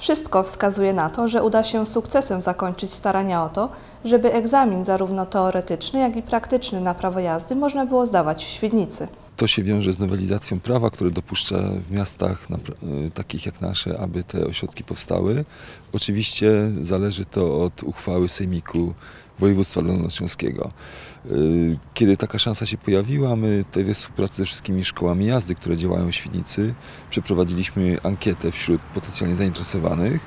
Wszystko wskazuje na to, że uda się sukcesem zakończyć starania o to, żeby egzamin zarówno teoretyczny, jak i praktyczny na prawo jazdy można było zdawać w Świdnicy. To się wiąże z nowelizacją prawa, które dopuszcza w miastach y, takich jak nasze, aby te ośrodki powstały. Oczywiście zależy to od uchwały Sejmiku Województwa Dolnośląskiego. Y, Kiedy taka szansa się pojawiła, my tutaj we współpracy ze wszystkimi szkołami jazdy, które działają w Świdnicy, przeprowadziliśmy ankietę wśród potencjalnie zainteresowanych.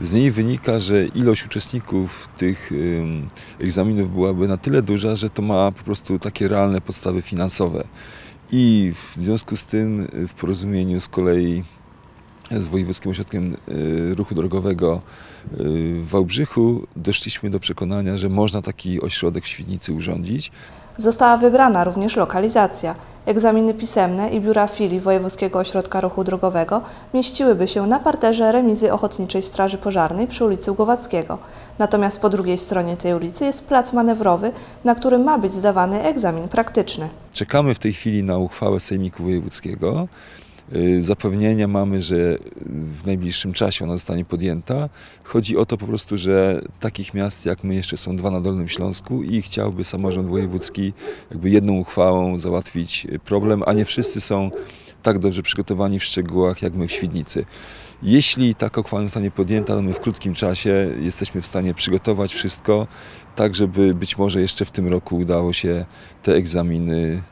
Z niej wynika, że ilość uczestników tych egzaminów byłaby na tyle duża, że to ma po prostu takie realne podstawy finansowe. I w związku z tym w porozumieniu z kolei z Wojewódzkim Ośrodkiem y, Ruchu Drogowego y, w Wałbrzychu doszliśmy do przekonania, że można taki ośrodek w Świdnicy urządzić. Została wybrana również lokalizacja. Egzaminy pisemne i biura filii Wojewódzkiego Ośrodka Ruchu Drogowego mieściłyby się na parterze remizy Ochotniczej Straży Pożarnej przy ulicy Głowackiego. Natomiast po drugiej stronie tej ulicy jest plac manewrowy, na którym ma być zdawany egzamin praktyczny. Czekamy w tej chwili na uchwałę Sejmiku Wojewódzkiego. Y, Zapewnienia mamy, że w najbliższym czasie ona zostanie podjęta. Chodzi o to po prostu, że takich miast jak my jeszcze są dwa na Dolnym Śląsku i chciałby samorząd wojewódzki jakby jedną uchwałą załatwić problem, a nie wszyscy są tak dobrze przygotowani w szczegółach jak my w Świdnicy. Jeśli taka uchwała zostanie podjęta, to my w krótkim czasie jesteśmy w stanie przygotować wszystko, tak żeby być może jeszcze w tym roku udało się te egzaminy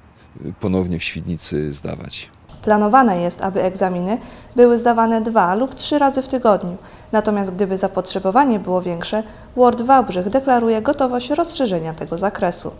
ponownie w Świdnicy zdawać. Planowane jest, aby egzaminy były zdawane dwa lub trzy razy w tygodniu. Natomiast gdyby zapotrzebowanie było większe, Ward Wałbrzych deklaruje gotowość rozszerzenia tego zakresu.